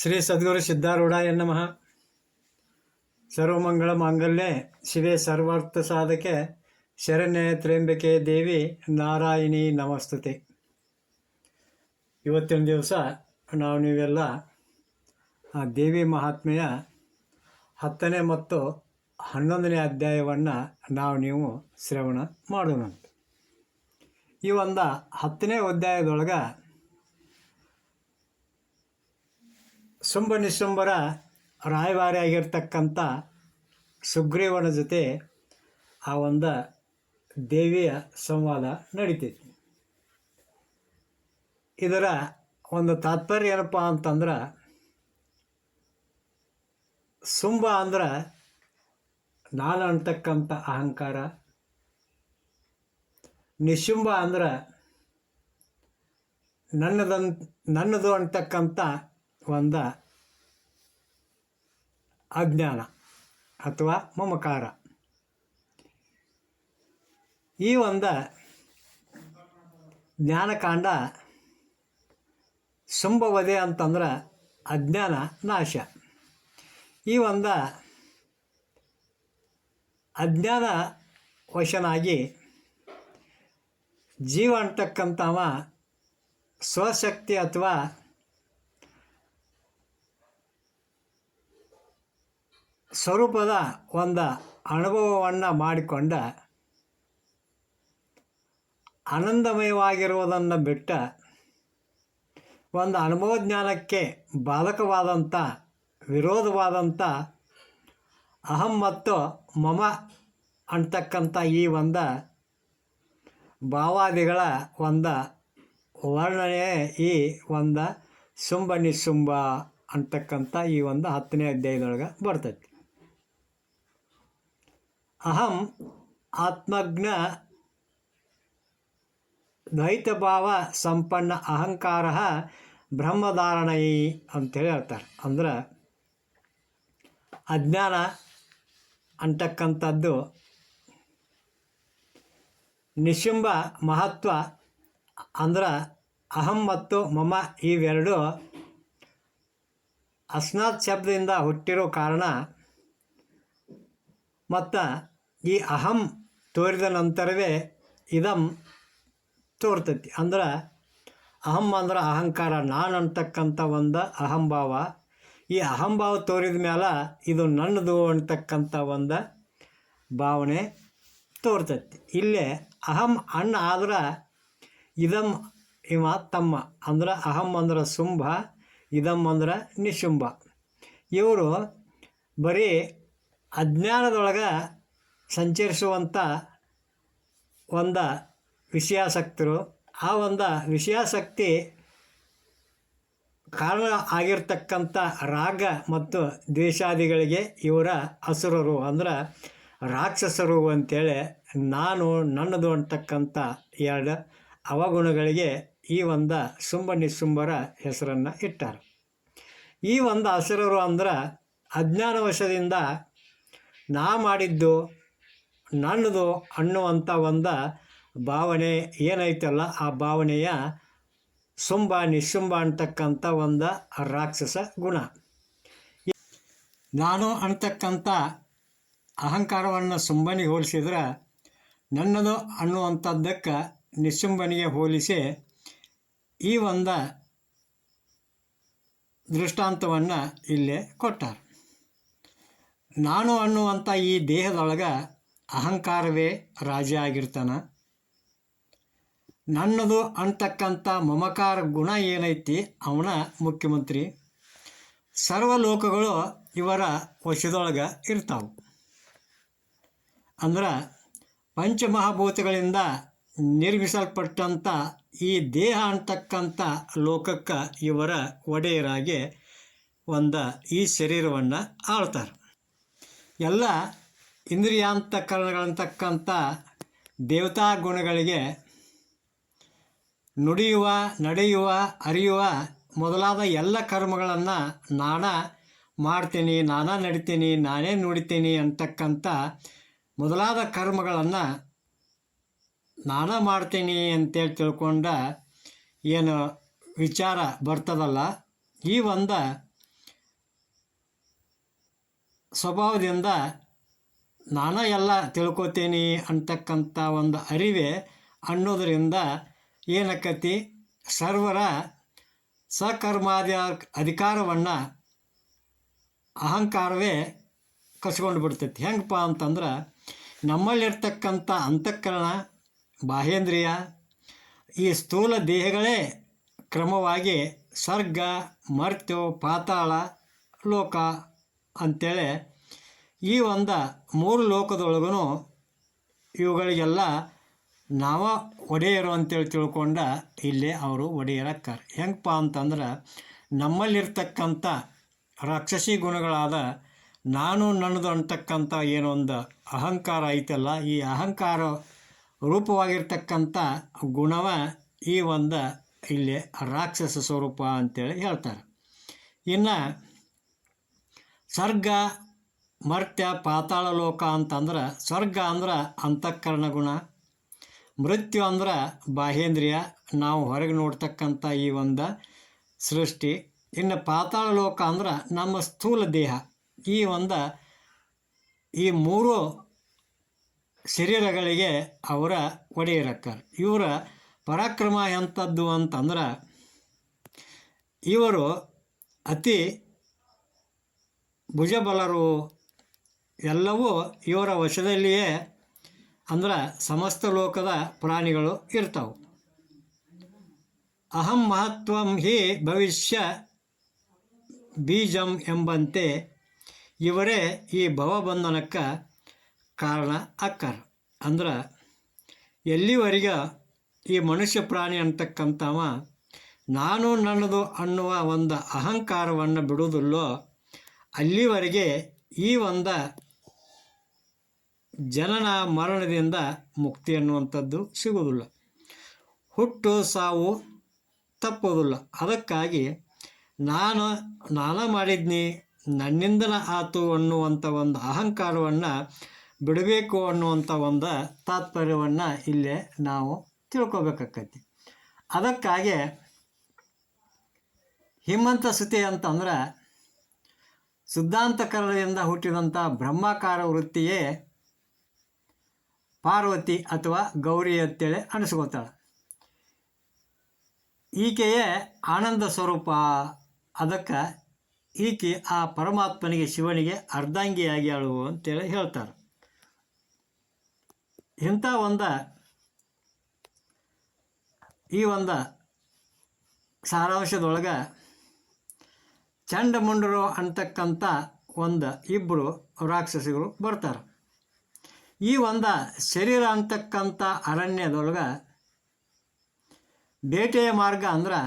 ಶ್ರೀ ಸದ್ಗುರು ಸಿದ್ಧಾರೂಢಾಯ ನಮಃ. ಸರ್ವಮಂಗಳ ಮಾಂಗಲ್ಯೆ, ಶಿವೆ ಸರ್ವಾರ್ಥ ಸಾಧಕೆ, ಶರಣ್ಯ ತ್ರೇಂಬಿಕೆ ದೇವಿ, ನಾರಾಯಣಿ ನಮಸ್ತುತಿ. ಇವತ್ತಿನ ದಿವಸ ನಾವು ನೀವೆಲ್ಲ ಆ ದೇವಿ ಮಹಾತ್ಮೆಯ ಹತ್ತನೇ ಮತ್ತು ಹನ್ನೊಂದನೇ ಅಧ್ಯಾಯವನ್ನು ನಾವು ನೀವು ಶ್ರವಣ ಮಾಡೋಣ ಈ ಒಂದು ಹತ್ತನೇ ಅಧ್ಯಾಯದೊಳಗೆ ಶುಂಭ ನಿಶುಂಭರ ರಾಯಭಾರಿ ಆಗಿರ್ತಕ್ಕಂಥ ಸುಗ್ರೀವನ ಜೊತೆ ಆ ಒಂದು ದೇವಿಯ ಸಂವಾದ ನಡೀತೈತಿ. ಇದರ ಒಂದು ತಾತ್ಪರ್ಯ ಏನಪ್ಪ ಅಂತಂದ್ರೆ ಶುಂಭ ಅಂದ್ರೆ ನಾನು ಅಂತಕ್ಕಂಥ ಅಹಂಕಾರ ನಿಶುಂಭ ಅಂದ್ರೆ ನನ್ನದನ್ ನನ್ನದು ಅಂತಕ್ಕಂಥ ಒಂದು ಅಜ್ಞಾನ ಅಥವಾ ಮಮಕಾರ. ಈ ಒಂದು ಜ್ಞಾನಕಾಂಡ ಸಂಭವದೆ ಅಂತಂದ್ರೆ ಅಜ್ಞಾನ ನಾಶ. ಈ ಒಂದು ಅಜ್ಞಾನ ವಶನಾಗಿ ಜೀವ ಅಂತಕ್ಕಂಥವ ಸ್ವಶಕ್ತಿ ಅಥವಾ ಸ್ವರೂಪದ ಒಂದು ಅನುಭವವನ್ನು ಮಾಡಿಕೊಂಡ ಆನಂದಮಯವಾಗಿರುವುದನ್ನು ಬಿಟ್ಟ ಒಂದು ಅನುಭವ ಜ್ಞಾನಕ್ಕೆ ಬಾಧಕವಾದಂಥ ವಿರೋಧವಾದಂಥ ಅಹಂ ಮತ್ತು ಮಮ ಅಂತಕ್ಕಂಥ ಈ ಒಂದು ಭಾವಾದಿಗಳ ಒಂದು ವರ್ಣನೆ ಈ ಒಂದು ಶುಂಭ ಸುಂಬ ಅಂತಕ್ಕಂಥ ಈ ಒಂದು ಹತ್ತನೇ ಅಧ್ಯಾಯದೊಳಗೆ ಬರ್ತೈತಿ. ಅಹಂ ಆತ್ಮಜ್ಞ ದ್ವೈತಭಾವ ಸಂಪನ್ನ ಅಹಂಕಾರ ಬ್ರಹ್ಮಧಾರಣೈ ಅಂತೇಳಿ ಹೇಳ್ತಾರೆ. ಅಂದ್ರೆ ಅಜ್ಞಾನ ಅಂತಕ್ಕಂಥದ್ದು ನಿಶುಂಬ ಮಹತ್ವ ಅಂದ್ರೆ ಅಹಂ ಮತ್ತು ಮಮ ಇವೆರಡು ಅಸ್ನಾತ್ ಶಬ್ದದಿಂದ ಹುಟ್ಟಿರೋ ಕಾರಣ ಮತ್ತು ಈ ಅಹಂ ತೋರಿದ ನಂತರವೇ ಇದಂ ತೋರ್ತೈತಿ. ಅಂದ್ರೆ ಅಹಂ ಅಂದ್ರೆ ಅಹಂಕಾರ. ನಾನು ಅಂತಕ್ಕಂಥ ಒಂದು ಅಹಂಭಾವ. ಈ ಅಹಂಭಾವ ತೋರಿದ ಮೇಲೆ ಇದು ನನ್ನದು ಅಂತಕ್ಕಂಥ ಒಂದು ಭಾವನೆ ತೋರ್ತೈತಿ. ಇಲ್ಲೇ ಅಹಂ ಅಣ್ಣ ಆದ್ರೆ ಇದಂ ಇವ ತಮ್ಮ. ಅಂದ್ರೆ ಅಹಂ ಅಂದ್ರೆ ಶುಂಭ ಇದಂ ಅಂದ್ರೆ ನಿಶುಂಭ. ಇವರು ಬರೀ ಅಜ್ಞಾನದೊಳಗೆ ಸಂಚರಿಸುವಂಥ ಒಂದು ವಿಷಯಾಸಕ್ತರು. ಆ ಒಂದು ವಿಷಯಾಸಕ್ತಿ ಕಾರಣ ಆಗಿರ್ತಕ್ಕಂಥ ರಾಗ ಮತ್ತು ದ್ವೇಷಾದಿಗಳಿಗೆ ಇವರ ಅಸುರರು. ಅಂದ್ರೆ ರಾಕ್ಷಸರು ಅಂತೇಳಿ ನಾನು, ನನ್ನದು ಅಂತಕ್ಕಂಥ ಎರಡು ಅವಗುಣಗಳಿಗೆ ಈ ಒಂದು ಶುಂಭ ನಿಶುಂಭರ ಹೆಸರನ್ನು ಇಟ್ಟಾರೆ. ಈ ಒಂದು ಅಸುರರು ಅಂದ್ರೆ ಅಜ್ಞಾನವಶದಿಂದ ನಾ ಮಾಡಿದ್ದು ನನ್ನದು ಅನ್ನುವಂಥ ಒಂದು ಭಾವನೆ ಏನೈತಲ್ಲ, ಆ ಭಾವನೆಯ ಸುಂಬ ನಿಶುಂಭ ಅಂತಕ್ಕಂಥ ಒಂದು ರಾಕ್ಷಸ ಗುಣ. ನಾನು ಅಂತಕ್ಕಂಥ ಅಹಂಕಾರವನ್ನು ಶುಂಭನಿಗೆ ಹೋಲಿಸಿದ್ರೆ ನನ್ನದು ಅನ್ನುವಂಥದ್ದಕ್ಕೆ ನಿಶುಂಭನಿಗೆ ಹೋಲಿಸಿ ಈ ಒಂದು ದೃಷ್ಟಾಂತವನ್ನು ಇಲ್ಲೇ ಕೊಟ್ಟಾರೆ. ನಾನು ಅನ್ನುವಂಥ ಈ ದೇಹದೊಳಗೆ ಅಹಂಕಾರವೇ ರಾಜ ಆಗಿರ್ತಾನೆ. ನನ್ನದು ಅಂತಕ್ಕಂಥ ಮಮಕಾರ ಗುಣ ಏನೈತಿ ಅವನ ಮುಖ್ಯಮಂತ್ರಿ. ಸರ್ವ ಲೋಕಗಳು ಇವರ ವಶದೊಳಗೆ ಇರ್ತಾವೆ. ಅಂದ್ರೆ ಪಂಚಮಹಾಭೂತಗಳಿಂದ ನಿರ್ಮಿಸಲ್ಪಟ್ಟಂಥ ಈ ದೇಹ ಅಂತಕ್ಕಂಥ ಲೋಕಕ್ಕೆ ಇವರ ಒಡೆಯರಾಗಿ ಒಂದು ಈ ಶರೀರವನ್ನು ಆಳ್ತಾರೆ. ಎಲ್ಲ ಇಂದ್ರಿಯಾಂತಕರಣಗಳಂತಕ್ಕಂಥ ದೇವತಾ ಗುಣಗಳಿಗೆ ನುಡಿಯುವ, ನಡೆಯುವ, ಅರಿಯುವ ಮೊದಲಾದ ಎಲ್ಲ ಕರ್ಮಗಳನ್ನು ನಾನಾ ಮಾಡ್ತೀನಿ, ನಾನಾ ನಡಿತೀನಿ, ನಾನೇ ನುಡಿತೀನಿ ಅಂತಕ್ಕಂಥ ಮೊದಲಾದ ಕರ್ಮಗಳನ್ನು ನಾನಾ ಮಾಡ್ತೀನಿ ಅಂತೇಳಿ ತಿಳ್ಕೊಂಡ ಏನು ವಿಚಾರ ಬರ್ತದಲ್ಲ, ಈ ಒಂದು ಸ್ವಭಾವದಿಂದ ನಾನೇ ಎಲ್ಲ ತಿಳ್ಕೊತೀನಿ ಅಂತಕ್ಕಂಥ ಒಂದು ಅರಿವೆ ಅನ್ನೋದರಿಂದ ಏನಕ್ಕತಿ? ಸರ್ವರ ಸಕರ್ಮಾದಿ ಅಧಿಕಾರವನ್ನು ಅಹಂಕಾರವೇ ಕಸ್ಕೊಂಡು ಬಿಡ್ತೈತಿ. ಹೆಂಗಪ್ಪ ಅಂತಂದ್ರೆ ನಮ್ಮಲ್ಲಿರ್ತಕ್ಕಂಥ ಅಂತಃಕರಣ ಬಾಹೇಂದ್ರಿಯ ಈ ಸ್ಥೂಲ ದೇಹಗಳೇ ಕ್ರಮವಾಗಿ ಸ್ವರ್ಗ ಮರ್ತ್ಯು, ಪಾತಾಳ, ಲೋಕ ಅಂಥೇಳಿ ಈ ಒಂದು ಮೂರು ಲೋಕದೊಳಗೂ ಇವುಗಳಿಗೆಲ್ಲ ನಾವ ಒಡೆಯರು ಅಂತೇಳಿ ತಿಳ್ಕೊಂಡ ಇಲ್ಲಿ ಅವರು ಒಡೆಯರಕ್ಕಾರ ಹೆಂಗಪ್ಪ ಅಂತಂದ್ರೆ ನಮ್ಮಲ್ಲಿರ್ತಕ್ಕಂಥ ರಾಕ್ಷಸಿ ಗುಣಗಳಾದ ನಾನು ನನ್ನದು ಅಂತಕ್ಕಂಥ ಏನೊಂದು ಅಹಂಕಾರ ಐತಲ್ಲ, ಈ ಅಹಂಕಾರ ರೂಪವಾಗಿರ್ತಕ್ಕಂಥ ಗುಣವ ಈ ಒಂದು ಇಲ್ಲಿ ರಾಕ್ಷಸ ಸ್ವರೂಪ ಅಂತೇಳಿ ಹೇಳ್ತಾರೆ. ಇನ್ನು ಸ್ವರ್ಗ, ಮರ್ತ್ಯ, ಪಾತಾಳ ಲೋಕ ಅಂತಂದ್ರೆ ಸ್ವರ್ಗ ಅಂದ್ರೆ ಅಂತಃಕರಣ ಗುಣ, ಮೃತ್ಯು ಅಂದ್ರೆ ಬಾಹೇಂದ್ರಿಯ. ನಾವು ಹೊರಗೆ ನೋಡ್ತಕ್ಕಂಥ ಈ ಒಂದು ಸೃಷ್ಟಿ. ಇನ್ನು ಪಾತಾಳ ಲೋಕ ಅಂದ್ರೆ ನಮ್ಮ ಸ್ಥೂಲ ದೇಹ. ಈ ಒಂದು ಈ ಮೂರು ಶರೀರಗಳಿಗೆ ಅವರ ಒಡೆಯರಕ್ಕಾರ. ಇವರ ಪರಾಕ್ರಮ ಎಂಥದ್ದು ಅಂತಂದ್ರೆ ಇವರು ಅತಿ ಭುಜಬಲರು ಎಲ್ಲವೂ ಇವರ ವಶದಲ್ಲಿಯೇ, ಅಂದ್ರೆ ಸಮಸ್ತ ಲೋಕದ ಪ್ರಾಣಿಗಳು ಇರ್ತವೆ. ಅಹಂ ಮಹತ್ವಂ ಹಿ ಭವಿಷ್ಯ ಬೀಜಂ ಎಂಬಂತೆ ಇವರೇ ಈ ಭವಬಂಧನಕ್ಕೆ ಕಾರಣ ಅಕ್ಕಾರ. ಅಂದ್ರೆ ಎಲ್ಲಿವರೆಗೆ ಈ ಮನುಷ್ಯ ಪ್ರಾಣಿ ಅಂತಕ್ಕಂಥವ, ನಾನು ನನ್ನದು ಅನ್ನುವ ಒಂದು ಅಹಂಕಾರವನ್ನು ಬಿಡುವುದಿಲ್ಲೋ ಅಲ್ಲಿವರೆಗೆ ಈ ಒಂದು ಜನನ ಮರಣದಿಂದ ಮುಕ್ತಿ ಅನ್ನುವಂಥದ್ದು ಸಿಗುವುದಿಲ್ಲ. ಹುಟ್ಟು, ಸಾವು ತಪ್ಪೋದಿಲ್ಲ ಅದಕ್ಕಾಗಿ ನಾನು, ನಾನ ಮಾಡಿದ್ನಿ, ನನ್ನಿಂದನ ಆತು ಅನ್ನುವಂಥ ಒಂದು ಅಹಂಕಾರವನ್ನು ಬಿಡಬೇಕು ಅನ್ನುವಂಥ ಒಂದು ತಾತ್ಪರ್ಯವನ್ನು ಇಲ್ಲೇ ನಾವು ತಿಳ್ಕೊಬೇಕಾಕೈತಿ. ಅದಕ್ಕಾಗಿ ಹಿಮ್ಮಂತ ಸುತಿ ಅಂತಂದ್ರೆ ಸಿದ್ಧಾಂತಕರಣದಿಂದ ಹುಟ್ಟಿದಂಥ ಬ್ರಹ್ಮಾಕಾರ ವೃತ್ತಿಯೇ ಪಾರ್ವತಿ ಅಥವಾ ಗೌರಿ ಅಂತೇಳಿ ಅನಿಸ್ಕೋತಾಳೆ. ಈಕೆಯೇ ಆನಂದ ಸ್ವರೂಪ. ಅದಕ್ಕೆ ಈಕೆ ಆ ಪರಮಾತ್ಮನಿಗೆ ಶಿವನಿಗೆ ಅರ್ಧಾಂಗಿಯಾಗಿ ಆಳು ಅಂತೇಳಿ ಹೇಳ್ತಾರೆ. ಇಂಥ ಒಂದು ಈ ಒಂದು ಸಾರಾಂಶದೊಳಗೆ ಚಂಡಮುಂಡರು ಅಂತಕ್ಕಂಥ ಒಂದು ಇಬ್ಬರು ರಾಕ್ಷಸಿಗಳು ಬರ್ತಾರೆ. ಈ ಒಂದು ಶರೀರ ಅಂತಕ್ಕಂಥ ಅರಣ್ಯದೊಳಗೆ ಬೇಟೆಯ ಮಾರ್ಗ ಅಂದ್ರೆ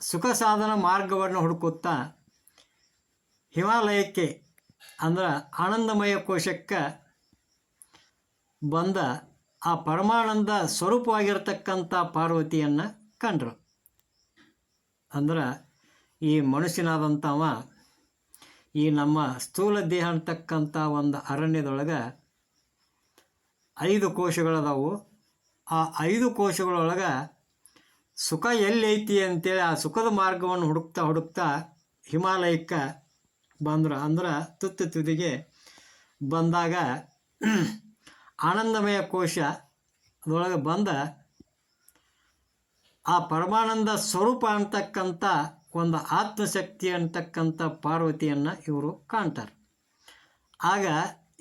ಸುಖ ಸಾಧನ ಮಾರ್ಗವನ್ನು ಹುಡುಕುತ್ತಾ ಹಿಮಾಲಯಕ್ಕೆ ಅಂದ್ರೆ ಆನಂದಮಯ ಕೋಶಕ್ಕೆ ಬಂದ ಆ ಪರಮಾನಂದ ಸ್ವರೂಪವಾಗಿರ್ತಕ್ಕಂಥ ಪಾರ್ವತಿಯನ್ನು ಕಂಡರು. ಅಂದ್ರೆ ಈ ಮನುಷ್ಯನಾದಂಥವ, ಈ ನಮ್ಮ ಸ್ಥೂಲ ದೇಹ ಅಂತಕ್ಕಂಥ ಒಂದು ಅರಣ್ಯದೊಳಗೆ ಐದು ಕೋಶಗಳದಾವು. ಆ ಐದು ಕೋಶಗಳೊಳಗೆ ಸುಖ ಎಲ್ಲೈತಿ ಅಂತೇಳಿ ಆ ಸುಖದ ಮಾರ್ಗವನ್ನು ಹುಡುಕ್ತಾ ಹುಡುಕ್ತಾ ಹಿಮಾಲಯಕ್ಕೆ ಬಂದರು. ಅಂದ್ರೆ ತುತ್ತು ತುದಿಗೆ ಬಂದಾಗ ಆನಂದಮಯ ಕೋಶ ಅದರೊಳಗೆ ಬಂದ ಆ ಪರಮಾನಂದ ಸ್ವರೂಪ ಅಂತಕ್ಕಂಥ ಒಂದು ಆತ್ಮಶಕ್ತಿ ಅಂತಕ್ಕಂಥ ಪಾರ್ವತಿಯನ್ನು ಇವರು ಕಾಣ್ತಾರೆ. ಆಗ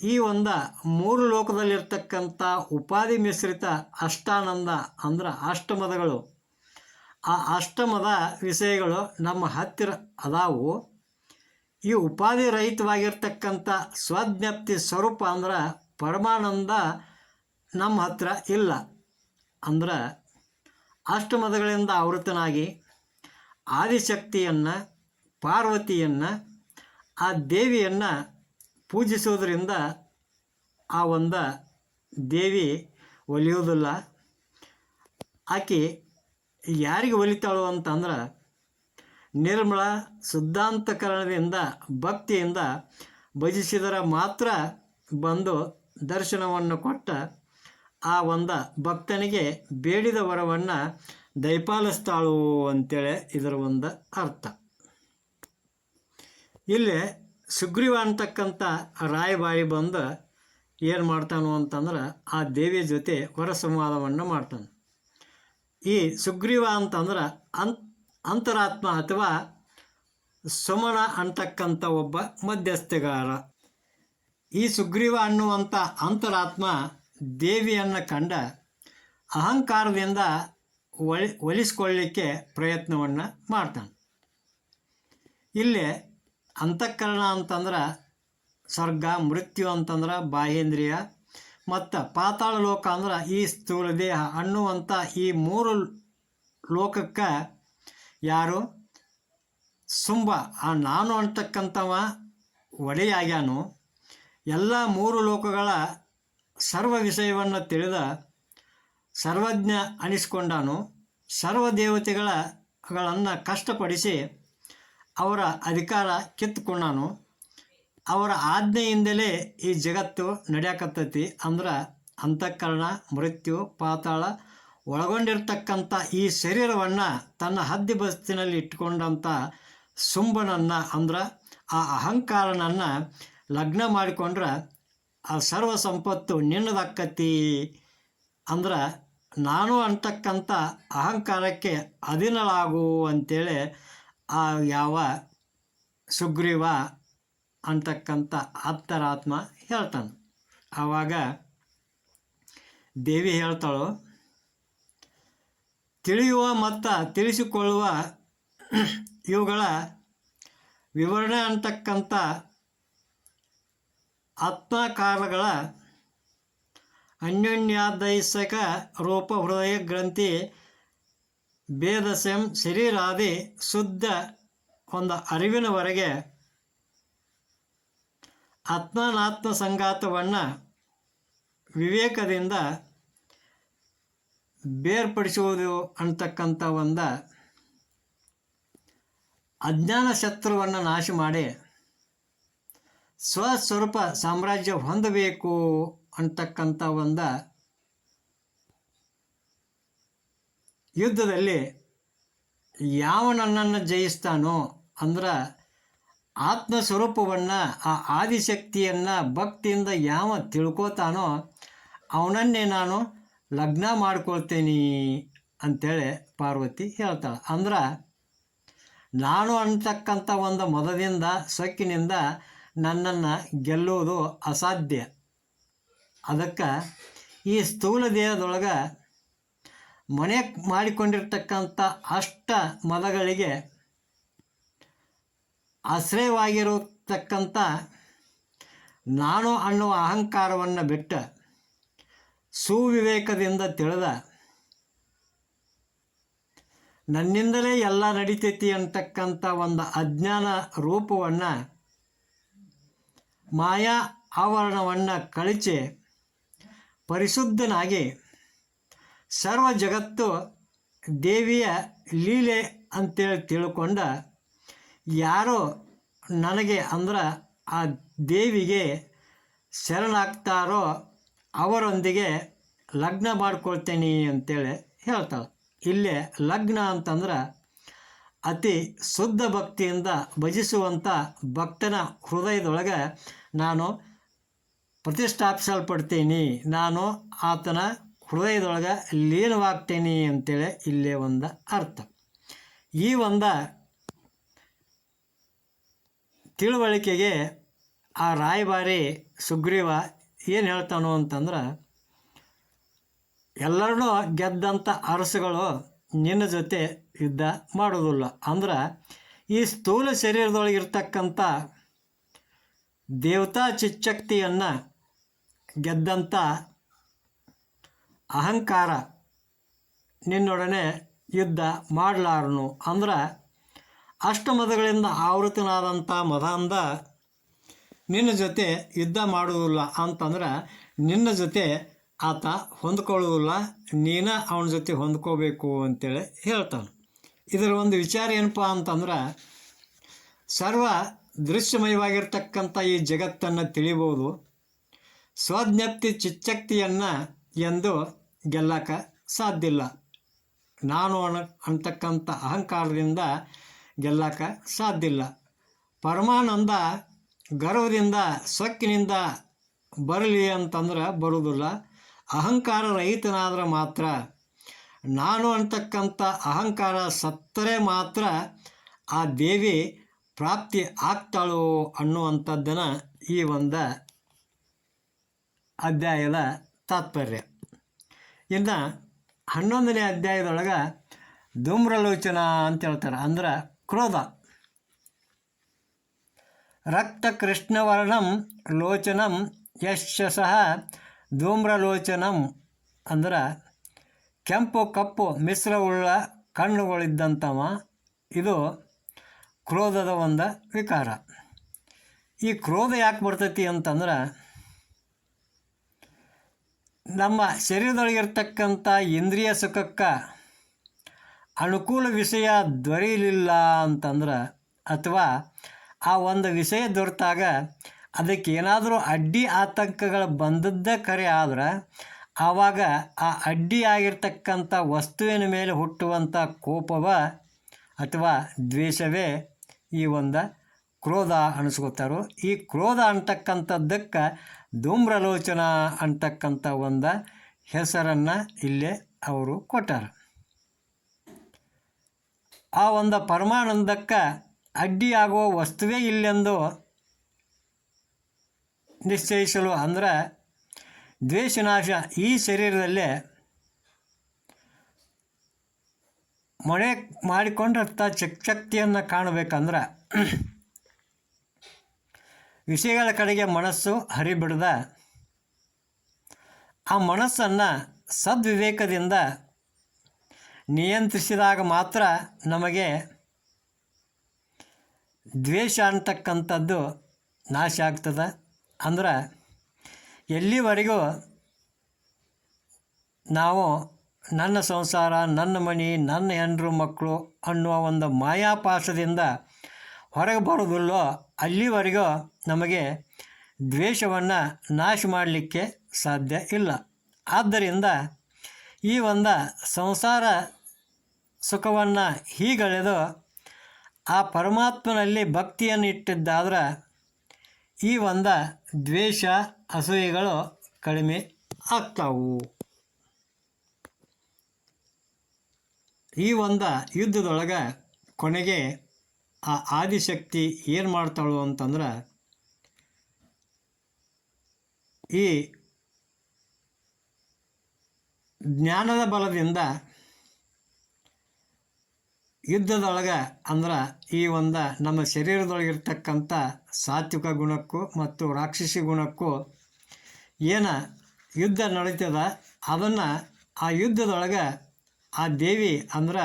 ಈ ಒಂದು ಮೂರು ಲೋಕದಲ್ಲಿರ್ತಕ್ಕಂಥ ಉಪಾಧಿ ಮಿಶ್ರಿತ ಅಷ್ಟಾನಂದ ಅಂದ್ರೆ ಅಷ್ಟಮದಗಳು. ಆ ಅಷ್ಟಮದ ವಿಷಯಗಳು ನಮ್ಮ ಹತ್ತಿರ ಅದಾವು. ಈ ಉಪಾಧಿ ರಹಿತವಾಗಿರ್ತಕ್ಕಂಥ ಸ್ವಜ್ಞಪ್ತಿ ಸ್ವರೂಪ ಅಂದ್ರೆ ಪರಮಾನಂದ ನಮ್ಮ ಹತ್ತಿರ ಇಲ್ಲ. ಅಂದ್ರೆ ಅಷ್ಟಮದಗಳಿಂದ ಆವೃತನಾಗಿ ಆದಿಶಕ್ತಿಯನ್ನು, ಪಾರ್ವತಿಯನ್ನು, ಆ ದೇವಿಯನ್ನು ಪೂಜಿಸೋದರಿಂದ ಆ ಒಂದು ದೇವಿ ಒಲಿಯೋದಿಲ್ಲ ಆಕೆ ಯಾರಿಗೆ ಒಲಿತಾಳು ಅಂತಂದ್ರೆ ನಿರ್ಮಲ ಸಿದ್ಧಾಂತಕರಣದಿಂದ, ಭಕ್ತಿಯಿಂದ ಭಜಿಸಿದರೆ ಮಾತ್ರ ಬಂದು ದರ್ಶನವನ್ನು ಕೊಟ್ಟ ಆ ಒಂದು ಭಕ್ತನಿಗೆ ಬೇಡಿದ ವರವನ್ನು ದಯಪಾಲಿಸ್ತಾಳು ಅಂತೇಳಿ ಇದರ ಒಂದು ಅರ್ಥ. ಇಲ್ಲಿ ಸುಗ್ರೀವ ಅಂತಕ್ಕಂಥ ರಾಯಬಾಯಿ ಬಂದು ಏನು ಮಾಡ್ತಾನು ಅಂತಂದ್ರೆ ಆ ದೇವಿಯ ಜೊತೆ ಹೊರ ಸಂವಾದವನ್ನು ಮಾಡ್ತಾನೆ. ಈ ಸುಗ್ರೀವ ಅಂತಂದ್ರೆ ಅನ್ ಅಂತರಾತ್ಮ ಅಥವಾ ಸುಮನ ಅಂತಕ್ಕಂಥ ಒಬ್ಬ ಮಧ್ಯಸ್ಥಗಾರ. ಈ ಸುಗ್ರೀವ ಅನ್ನುವಂಥ ಅಂತರಾತ್ಮ ದೇವಿಯನ್ನು ಕಂಡ ಅಹಂಕಾರದಿಂದ ಒಲಿ ಒಲಿಸ್ಕೊಳ್ಳಿಕ್ಕೆ ಪ್ರಯತ್ನವನ್ನು ಮಾಡ್ತಾನೆ. ಇಲ್ಲಿ ಅಂತಃಕರಣ ಅಂತಂದ್ರೆ ಸ್ವರ್ಗ ಮೃತ್ಯು ಅಂತಂದ್ರೆ ಬಾಹೇಂದ್ರಿಯ, ಮತ್ತು ಪಾತಾಳ ಲೋಕ ಅಂದ್ರೆ ಈ ಸ್ಥೂಲ ದೇಹ ಅನ್ನುವಂಥ ಈ ಮೂರು ಲೋಕಕ್ಕೆ ಯಾರು? ಸುಂಬ. ಆ ನಾನು ಅಂತಕ್ಕಂಥವ ಒಡೆಯಾಗ್ಯಾನು. ಎಲ್ಲ ಮೂರು ಲೋಕಗಳ ಸರ್ವ ವಿಷಯವನ್ನು ತಿಳಿದ ಸರ್ವಜ್ಞ ಅನಿಸ್ಕೊಂಡಾನು. ಸರ್ವ ದೇವತೆಗಳ ಗಳನ್ನು ಕಷ್ಟಪಡಿಸಿ ಅವರ ಅಧಿಕಾರ ಕಿತ್ತುಕೊಂಡಾನು. ಅವರ ಆಜ್ಞೆಯಿಂದಲೇ ಈ ಜಗತ್ತು ನಡೆಯಕತ್ತೈತಿ ಅಂದ್ರೆ ಅಂತಃಕರಣ, ಮೃತ್ಯು, ಪಾತಾಳ ಒಳಗೊಂಡಿರ್ತಕ್ಕಂಥ ಈ ಶರೀರವನ್ನು ತನ್ನ ಹದ್ದಿ ಬಸ್ತಿನಲ್ಲಿ ಇಟ್ಕೊಂಡಂಥ ಸುಂಬನನ್ನು ಅಂದ್ರೆ ಆ ಅಹಂಕಾರನನ್ನು ಲಗ್ನ ಮಾಡಿಕೊಂಡ್ರೆ ಆ ಸರ್ವ ಸಂಪತ್ತು ನಿನ್ನದಕ್ಕತಿ ಅಂದ್ರೆ ನಾನು ಅಂತಕ್ಕಂಥ ಅಹಂಕಾರಕ್ಕೆ ಅಧೀನಳಾಗು ಅಂತೇಳಿ ಆ ಯಾವ ಸುಗ್ರೀವ ಅಂತಕ್ಕಂಥ ಆಪ್ತರಾತ್ಮ ಹೇಳ್ತಾನೆ. ಆವಾಗ ದೇವಿ ಹೇಳ್ತಾಳು, ತಿಳಿಯುವ ಮತ್ತು ತಿಳಿಸಿಕೊಳ್ಳುವ ಇವುಗಳ ವಿವರಣೆ ಅಂತಕ್ಕಂಥ ಆತ್ಮಕಾರಗಳ ಅನ್ಯೋನ್ಯಾದೈಸಕ ರೂಪ ಹೃದಯ ಗ್ರಂಥಿ ಭೇದಸಂ ಶರೀರಾದಿ ಶುದ್ಧ ಒಂದು ಅರಿವಿನವರೆಗೆ ಆತ್ಮನಾತ್ಮ ಸಂಘಾತವನ್ನು ವಿವೇಕದಿಂದ ಬೇರ್ಪಡಿಸುವುದು ಅಂತಕ್ಕಂಥ ಒಂದು ಅಜ್ಞಾನ ಶತ್ರುವನ್ನು ನಾಶ ಮಾಡಿ ಸ್ವಸ್ವರೂಪ ಸಾಮ್ರಾಜ್ಯ ಹೊಂದಬೇಕು ಅಂತಕ್ಕಂಥ ಒಂದು ಯುದ್ಧದಲ್ಲಿ ಯಾವ ನನ್ನನ್ನು ಜಯಿಸ್ತಾನೋ ಅಂದ್ರೆ ಆತ್ಮ ಸ್ವರೂಪವನ್ನು ಆ ಆದಿಶಕ್ತಿಯನ್ನು, ಭಕ್ತಿಯಿಂದ ಯಾವ ತಿಳ್ಕೋತಾನೋ ಅವನನ್ನೇ ನಾನು ಲಗ್ನ ಮಾಡ್ಕೊಳ್ತೀನಿ ಅಂಥೇಳಿ ಪಾರ್ವತಿ ಹೇಳ್ತಾಳೆ. ಅಂದ್ರೆ ನಾನು ಅಂತಕ್ಕಂಥ ಒಂದು ಮದದಿಂದ, ಸೊಕ್ಕಿನಿಂದ ನನ್ನನ್ನು ಗೆಲ್ಲುವುದು ಅಸಾಧ್ಯ. ಅದಕ್ಕೆ ಈ ಸ್ಥೂಲ ದೇಹದೊಳಗೆ ಮನೆ ಮಾಡಿಕೊಂಡಿರ್ತಕ್ಕಂಥ ಅಷ್ಟ ಮದಗಳಿಗೆ ಆಶ್ರಯವಾಗಿರತಕ್ಕಂಥ ನಾನು ಅನ್ನುವ ಅಹಂಕಾರವನ್ನು ಬಿಟ್ಟು ಸುವಿವೇಕದಿಂದ ತಿಳಿದ ನನ್ನಿಂದಲೇ ಎಲ್ಲ ನಡಿತೈತಿ ಅಂತಕ್ಕಂಥ ಒಂದು ಅಜ್ಞಾನ ರೂಪವನ್ನು ಮಾಯಾ ಆವರಣವನ್ನು ಕಳಚಿ ಪರಿಶುದ್ಧನಾಗಿ ಸರ್ವ ಜಗತ್ತು ದೇವಿಯ ಲೀಲೆ ಅಂತೇಳಿ ತಿಳ್ಕೊಂಡ ಯಾರೋ ನನಗೆ ಅಂದ್ರೆ ಆ ದೇವಿಗೆ ಶರಣಾಗ್ತಾರೋ ಅವರೊಂದಿಗೆ ಲಗ್ನ ಮಾಡ್ಕೊಳ್ತೇನೆ ಅಂತೇಳಿ ಹೇಳ್ತಾಳೆ. ಇಲ್ಲೇ ಲಗ್ನ ಅಂತಂದ್ರೆ ಅತಿ ಶುದ್ಧ ಭಕ್ತಿಯಿಂದ ಭಜಿಸುವಂಥ ಭಕ್ತನ ಹೃದಯದೊಳಗೆ ನಾನು ಪ್ರತಿಷ್ಠಾಪಿಸಲ್ಪಡ್ತೀನಿ. ನಾನು ಆತನ ಹೃದಯದೊಳಗೆ ಲೀನವಾಗ್ತೇನೆ ಅಂತೇಳಿ ಇಲ್ಲೇ ಒಂದು ಅರ್ಥ. ಈ ಒಂದು ತಿಳುವಳಿಕೆಗೆ ಆ ರಾಯಭಾರಿ ಸುಗ್ರೀವ ಏನು ಹೇಳ್ತಾನೋ ಅಂತಂದ್ರೆ, ಎಲ್ಲರನ್ನೂ ಗೆದ್ದಂಥ ಅರಸುಗಳು ನಿನ್ನ ಜೊತೆ ಯುದ್ಧ ಮಾಡೋದಿಲ್ಲ. ಅಂದ್ರೆ, ಈ ಸ್ಥೂಲ ಶರೀರದೊಳಗಿರ್ತಕ್ಕಂಥ ದೇವತಾ ಚಿಚ್ಚಕ್ತಿಯನ್ನು ಗೆದ್ದಂಥ ಅಹಂಕಾರ ನಿನ್ನೊಡನೆ ಯುದ್ಧ ಮಾಡಲಾರನು ಅಂದ್ರೆ ಅಷ್ಟಮದಗಳಿಂದ ಆವೃತನಾದಂಥ ಮದಾಂಧ ನಿನ್ನ ಜೊತೆ ಯುದ್ಧ ಮಾಡುವುದಿಲ್ಲ ಅಂತಂದ್ರೆ ನಿನ್ನ ಜೊತೆ ಆತ ಹೊಂದ್ಕೊಳ್ಳುವುದಿಲ್ಲ, ನೀನ ಅವನ ಜೊತೆ ಹೊಂದ್ಕೋಬೇಕು ಅಂತೇಳಿ ಹೇಳ್ತಾನೆ. ಇದರ ಒಂದು ವಿಚಾರ ಏನಪ್ಪ ಅಂತಂದ್ರೆ ಸರ್ವ ದೃಶ್ಯಮಯವಾಗಿರ್ತಕ್ಕಂಥ ಈ ಜಗತ್ತನ್ನು ತಿಳಿಬೋದು. ಸ್ವಜ್ಞಪ್ತಿ ಚಿಚ್ಚಕ್ತಿಯನ್ನು ಎಂದು ಗೆಲ್ಲಕ್ಕೆ ಸಾಧ್ಯ ಇಲ್ಲ ನಾನು ಅನ ಅಂತಕ್ಕಂಥ ಅಹಂಕಾರದಿಂದ ಸಾಧ್ಯ ಇಲ್ಲ ಪರಮಾನಂದ ಗರ್ವದಿಂದ ಸೊಕ್ಕಿನಿಂದ ಬರಲಿ ಅಂತಂದ್ರೆ ಬರುವುದಿಲ್ಲ. ಅಹಂಕಾರ ರಹಿತನಾದ್ರೆ ಮಾತ್ರ. ನಾನು ಅಂತಕ್ಕಂಥ ಅಹಂಕಾರ ಸತ್ತರೆ ಮಾತ್ರ ಆ ದೇವಿ ಪ್ರಾಪ್ತಿ ಆಗ್ತಾಳೋ ಅನ್ನುವಂಥದ್ದನ್ನು ಈ ಒಂದು ಅಧ್ಯಾಯದ ತಾತ್ಪರ್ಯ. ಇನ್ನು ಹನ್ನೊಂದನೇ ಅಧ್ಯಾಯದೊಳಗೆ ಧೂಮ್ರಲೋಚನ ಅಂತ ಹೇಳ್ತಾರೆ. ಅಂದ್ರೆ ಕ್ರೋಧ. ರಕ್ತ ಕೃಷ್ಣವರ್ಣಂ ಲೋಚನಂ ಸಹ ಧೂಮ್ರಲೋಚನಂ ಅಂದ್ರೆ ಕೆಂಪು ಕಪ್ಪು ಮಿಶ್ರವುಳ್ಳ ಕಣ್ಣುಗಳಿದ್ದಂಥವ ಇದು ಕ್ರೋಧದ ಒಂದು ವಿಕಾರ. ಈ ಕ್ರೋಧ ಯಾಕೆ ಬರ್ತೈತಿ ಅಂತಂದ್ರೆ ನಮ್ಮ ಶರೀರದೊಳಗಿರ್ತಕ್ಕಂಥ ಇಂದ್ರಿಯ ಸುಖಕ್ಕೆ ಅನುಕೂಲ ವಿಷಯ ದೊರೆಯಲಿಲ್ಲ ಅಂತಂದ್ರೆ ಅಥವಾ ಆ ಒಂದು ವಿಷಯ ದೊರೆತಾಗ ಅದಕ್ಕೆ ಏನಾದರೂ ಅಡ್ಡಿ ಆತಂಕಗಳು ಬಂದದ್ದೇ ಕರೆ ಆದ್ರೆ ಆವಾಗ ಆ ಅಡ್ಡಿ ಆಗಿರ್ತಕ್ಕಂಥ ವಸ್ತುವಿನ ಮೇಲೆ ಹುಟ್ಟುವಂಥ ಕೋಪವ ಅಥವಾ ದ್ವೇಷವೇ ಈ ಒಂದು ಕ್ರೋಧ ಅನಿಸ್ಕೋತಾರೋ ಈ ಕ್ರೋಧ ಅಂತಕ್ಕಂಥದ್ದಕ್ಕೆ ಧೂಮ್ರಲೋಚನ ಅಂತಕ್ಕಂಥ ಒಂದು ಹೆಸರನ್ನು ಇಲ್ಲೇ ಅವರು ಕೊಟ್ಟಾರ. ಆ ಒಂದು ಪರಮಾನಂದಕ್ಕೆ ಅಡ್ಡಿಯಾಗುವ ವಸ್ತುವೇ ಇಲ್ಲೆಂದು ನಿಶ್ಚಯಿಸಲು ಅಂದ್ರೆ ದ್ವೇಷನಾಶ ಈ ಶರೀರದಲ್ಲೇ ಮಳೆ ಮಾಡಿಕೊಂಡಂಥ ಶಕ್ತಿಯನ್ನು ಕಾಣಬೇಕಂದ್ರೆ ವಿಷಯಗಳ ಕಡೆಗೆ ಮನಸ್ಸು ಹರಿಬಿಡದ. ಆ ಮನಸ್ಸನ್ನು ಸದ್ವಿವೇಕದಿಂದ ನಿಯಂತ್ರಿಸಿದಾಗ ಮಾತ್ರ ನಮಗೆ ದ್ವೇಷ ಅಂತಕ್ಕಂಥದ್ದು ನಾಶ ಆಗ್ತದೆ. ಅಂದ್ರೆ ಎಲ್ಲಿವರೆಗೂ ನಾವು ನನ್ನ ಸಂಸಾರ, ನನ್ನ ಮನೆ, ನನ್ನ ಹೆಂಡರು, ಮಕ್ಕಳು ಅನ್ನುವ ಒಂದು ಮಾಯಾಪಾಶದಿಂದ ಹೊರಗೆ ಬರೋದಿಲ್ಲೋ ಅಲ್ಲಿವರೆಗೂ ನಮಗೆ ದ್ವೇಷವನ್ನು ನಾಶ ಮಾಡಲಿಕ್ಕೆ ಸಾಧ್ಯ ಇಲ್ಲ. ಆದ್ದರಿಂದ ಈ ಒಂದು ಸಂಸಾರ ಸುಖವನ್ನು ಹೀಗಳೆದು ಆ ಪರಮಾತ್ಮನಲ್ಲಿ ಭಕ್ತಿಯನ್ನು ಇಟ್ಟಿದ್ದಾದ್ರೆ ಈ ಒಂದು ದ್ವೇಷ, ಅಸೂಯೆಗಳು ಕಡಿಮೆ ಆಗ್ತಾವು. ಈ ಒಂದು ಯುದ್ಧದೊಳಗೆ ಕೊನೆಗೆ ಆ ಆದಿಶಕ್ತಿ ಏನು ಮಾಡ್ತಾಳು ಅಂತಂದ್ರೆ, ಈ ಜ್ಞಾನದ ಬಲದಿಂದ ಯುದ್ಧದೊಳಗೆ ಅಂದ್ರೆ ಈ ಒಂದು ನಮ್ಮ ಶರೀರದೊಳಗಿರ್ತಕ್ಕಂಥ ಸಾತ್ವಿಕ ಗುಣಕ್ಕೂ ಮತ್ತು ರಾಕ್ಷಸಿ ಗುಣಕ್ಕೂ ಏನು ಯುದ್ಧ ನಡೀತದ, ಅದನ್ನು ಆ ಯುದ್ಧದೊಳಗೆ ಆ ದೇವಿ ಅಂದ್ರೆ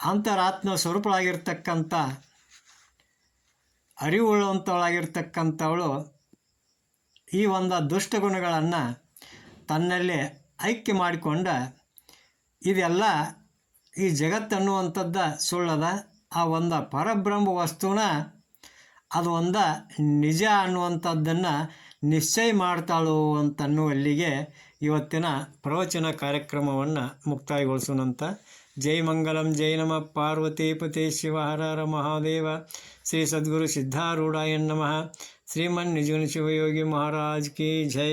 ಅಂತರಾತ್ಮ ಸ್ವರೂಪಳಾಗಿರ್ತಕ್ಕಂಥ ಅರಿವುಳ್ಳಂಥವಳಾಗಿರ್ತಕ್ಕಂಥವಳು ಈ ಒಂದು ದುಷ್ಟಗುಣಗಳನ್ನು ತನ್ನಲ್ಲಿ ಐಕ್ಯ ಮಾಡಿಕೊಂಡ ಇದೆಲ್ಲ ಈ ಜಗತ್ತನ್ನುವಂಥದ್ದು ಸುಳ್ಳದ ಆ ಒಂದು ಪರಬ್ರಹ್ಮ ವಸ್ತುನ ಅದು ಒಂದು ನಿಜ ಅನ್ನುವಂಥದ್ದನ್ನು ನಿಶ್ಚಯ ಮಾಡ್ತಾಳು ಅಂತನ್ನುವಲ್ಲಿಗೆ ಇವತ್ತಿನ ಪ್ರವಚನ ಕಾರ್ಯಕ್ರಮವನ್ನು ಮುಕ್ತಾಯಗೊಳಿಸೋಣಂತ ಜೈ ಮಂಗಲಂ ಜೈ ನಮ ಪಾರ್ವತೀಪತಿ ಶಿವ ಹರ ಹರ ಮಹಾದೇವ ಶ್ರೀ ಸದ್ಗುರು ಸಿದ್ಧಾರೂಢಾಯ ನಮಃ ಶ್ರೀಮನ್ ನಿಜುನ್ ಶಿವಯೋಗಿ ಮಹಾರಾಜ್ ಕಿ ಜೈ